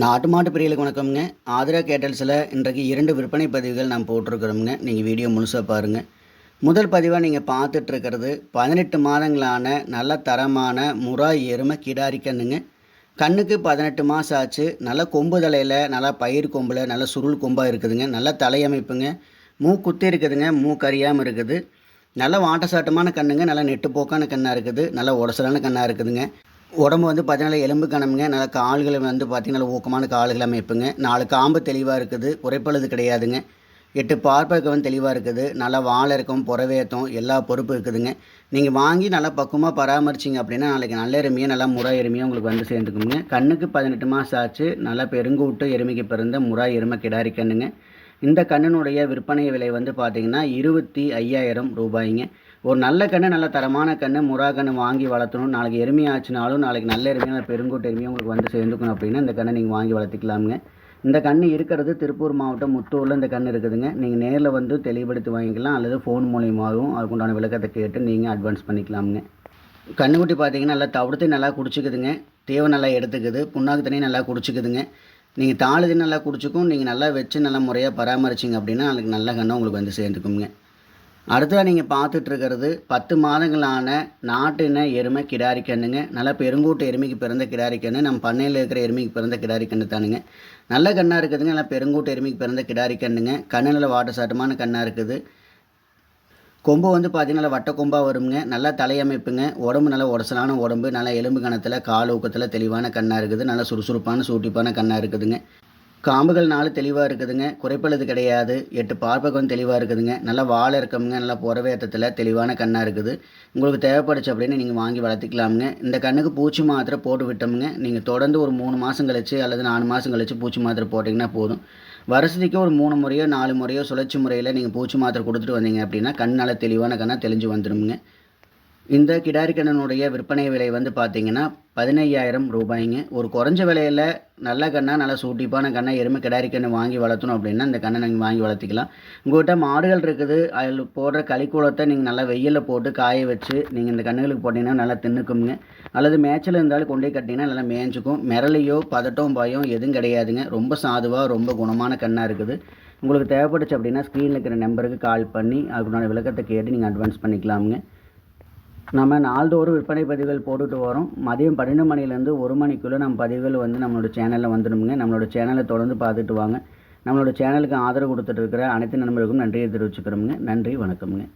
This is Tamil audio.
நாட்டு மாட்டு பிரியலுக்கு வணக்கம்ங்க. ஆதிரா கேட்டல்ஸில் இன்றைக்கு இரண்டு விற்பனை பதிவுகள் நான் போட்டிருக்கிறோம்ங்க. நீங்கள் வீடியோ முழுசாக பாருங்கள் முதல் பதிவாக நீங்கள் பார்த்துட்ருக்கிறது பதினெட்டு மாதங்களான நல்ல தரமான முறா எருமை கிடாரி கண்ணுங்க கண்ணுக்கு பதினெட்டு மாதம் ஆச்சு. நல்ல கொம்பு தலையில் நல்லா பயிர் கொம்பில் நல்ல சுருள் கொம்பாக இருக்குதுங்க. நல்ல தலையமைப்புங்க. மூ குத்தி இருக்குதுங்க. மூ கறியாமல் இருக்குது. நல்ல வாட்டசாட்டமான கண்ணுங்க. நல்ல நெட்டு போக்கான கண்ணாக இருக்குது. நல்ல உடசலான கண்ணாக இருக்குதுங்க. உடம்பு வந்து பார்த்தீங்கன்னா எலும்பு கணமுங்க. நல்ல கால்களை வந்து பார்த்தீங்கன்னா ஊக்கமான கால்கள் அமைப்புங்க. நாலு காம்பு தெளிவாக இருக்குது. குறைப்பழுது கிடையாதுங்க. எட்டு பார்ப்பக வந்து தெளிவாக இருக்குது. நல்லா வாழை இருக்கும் புறவேத்தம் எல்லா பொறுப்பு இருக்குதுங்க. நீங்கள் வாங்கி நல்லா பக்குவமாக பராமரிச்சிங்க அப்படின்னா நாளைக்கு நல்ல எருமையாக நல்லா முறா எருமையாக உங்களுக்கு வந்து சேர்ந்துக்குங்க. கண்ணுக்கு பதினெட்டு மாதம் ஆச்சு. நல்லா பெருங்கூட்டு எருமைக்கு பிறந்த முறா எருமை கிடாரி கண்ணுங்க. இந்த கண்ணினுடைய விற்பனை விலை வந்து பார்த்தீங்கன்னா இருபத்தி ஐயாயிரம் ரூபாய்ங்க. ஒரு நல்ல கன்று நல்ல தரமான கன்று முறா கன்று வாங்கி வளர்த்தணும். நாளைக்கு எருமையாச்சுனாலும் நாளைக்கு நல்ல எருமையாக பெருங்கோட்டு எருமையாக உங்களுக்கு வந்து சேர்ந்துக்கணும் அப்படின்னா இந்த கண்ணை நீங்கள் வாங்கி வளர்த்திக்கலாமுங்க. இந்த கன்று இருக்கிறது திருப்பூர் மாவட்டம் முத்தூரில் இந்த கன்று இருக்குதுங்க. நீங்கள் நேரில் வந்து தெளிவுபடுத்தி வாங்கிக்கலாம். அல்லது ஃபோன் மூலியமாகவும் அதுக்குண்டான விளக்கத்தை கேட்டு நீங்கள் அட்வான்ஸ் பண்ணிக்கலாமுங்க. கண்ணுக்குட்டி பார்த்தீங்கன்னா நல்லா தவிர்த்து நல்லா குடிச்சிக்குதுங்க. தேவை நல்லா எடுத்துக்குது. புண்ணாக்கு தண்ணி நல்லா குடிச்சிக்குதுங்க. நீங்கள் தாளுதி நல்லா குடிச்சிக்கும் நீங்கள் நல்லா வச்சு நல்லா முறையாக பராமரிச்சிங்க அப்படின்னா அதுக்கு நல்ல கண்ணம் உங்களுக்கு வந்து சேர்ந்துக்குங்க. அடுத்ததாக நீங்கள் பார்த்துட்ருக்கிறது பத்து மாதங்களான நாட்டின எருமை கிடாரி கண்ணுங்க. நல்லா பெருங்கூட்டு எருமைக்கு பிறந்த கிடாரி கண்ணு நம்ம பண்ணையில் இருக்கிற எருமைக்கு பிறந்த கிடாரி கண்ணு தானுங்க. நல்ல கண்ணாக இருக்குதுங்க நல்லா பெருங்கூட்டு எருமைக்கு பிறந்த கிடாரி கண்ணுங்க. கண்ணு நல்ல சாட்டமான கண்ணாக இருக்குது. கொம்பு வந்து பார்த்தீங்கன்னா நல்லா வட்ட கொம்பாக வருங்க. நல்லா தலையமைப்புங்க. உடம்பு நல்லா உடசலான உடம்பு நல்லா எலும்பு கணத்தில் கால் ஊக்கத்தில் தெளிவான கண்ணாக இருக்குது. நல்லா சுறுசுறுப்பான சூட்டிப்பான கண்ணாக இருக்குதுங்க. காம்புகள் நாலு தெளிவாக இருக்குதுங்க. குறைப்பழுது கிடையாது. எட்டு பார்ப்பகம் தெளிவாக இருக்குதுங்க. நல்லா வாழை இருக்கமுங்க நல்லா புறவேத்தத்தில் தெளிவான கண்ணாக இருக்குது. உங்களுக்கு தேவைப்படுச்சு அப்படின்னு நீங்கள் வாங்கி வளர்த்துக்கலாமுங்க. இந்த கண்ணுக்கு பூச்சி மாத்திரை போட்டு விட்டோமுங்க. நீங்கள் தொடர்ந்து ஒரு மூணு மாதம் கழிச்சு அல்லது நாலு மாதம் கழிச்சு பூச்சி மாத்திரை போட்டிங்கன்னா போதும். வருஷத்துக்கு ஒரு மூணு முறையோ நாலு முறையோ சுழற்சி முறையில் நீங்கள் பூச்சி மாத்திரை கொடுத்துட்டு வந்தீங்க அப்படின்னா கண்ணால் தெளிவான கண்ணாக தெளிஞ்சு வந்துடுங்க இந்த கிடாரிக்கண்ணனுடைய விற்பனை விலை வந்து பார்த்தீங்கன்னா பதினையாயிரம் ரூபாய்ங்க. ஒரு குறைஞ்ச விலையில் நல்ல கண்ணாக நல்லா சூட்டிப்பான கண்ணை எருமை கிடாரி வாங்கி வளர்த்தணும் அப்படின்னா இந்த கண்ணை நீங்கள் வாங்கி வளர்த்திக்கலாம். உங்கள்கிட்ட மாடுகள் இருக்குது. அதில் போடுற கலிக்கூலத்தை நீங்கள் நல்லா வெயிலில் போட்டு காய வச்சு நீங்கள் இந்த கண்ணுகளுக்கு போட்டிங்கன்னா நல்லா தின்னுக்குங்க அல்லது மேய்ச்சல் இருந்தாலும் கொண்டே கட்டிங்கன்னா நல்லா மேய்ஞ்சிக்கும். மிரளையோ பதட்டம் பயம் எதுவும் கிடையாதுங்க. ரொம்ப சாதுவாக ரொம்ப குணமான கண்ணாக இருக்குது. உங்களுக்கு தேவைப்பட்டுச்சு அப்படின்னா ஸ்க்ரீனில் இருக்கிற நம்பருக்கு கால் பண்ணி அதுக்குண்டான விளக்கத்தை கேட்டு நீங்கள் அட்வான்ஸ் பண்ணிக்கலாமுங்க. நம்ம நாள்தோறும் விற்பனை பதிவுகள் போட்டுட்டு வரோம். மதியம் பன்னெண்டு மணிலேருந்து ஒரு மணிக்குள்ளே நம்ம பதிவுகள் வந்து நம்மளோட சேனலில் வந்துடுங்க நம்மளோட சேனலை தொடர்ந்து பார்த்துட்டு வாங்க. நம்மளோட சேனலுக்கு ஆதரவு கொடுத்துட்டு இருக்கிற அனைத்து நண்பர்களுக்கும் நன்றியை தெரிவிச்சுக்கிறோமுங்க. நன்றி வணக்கம்ங்க.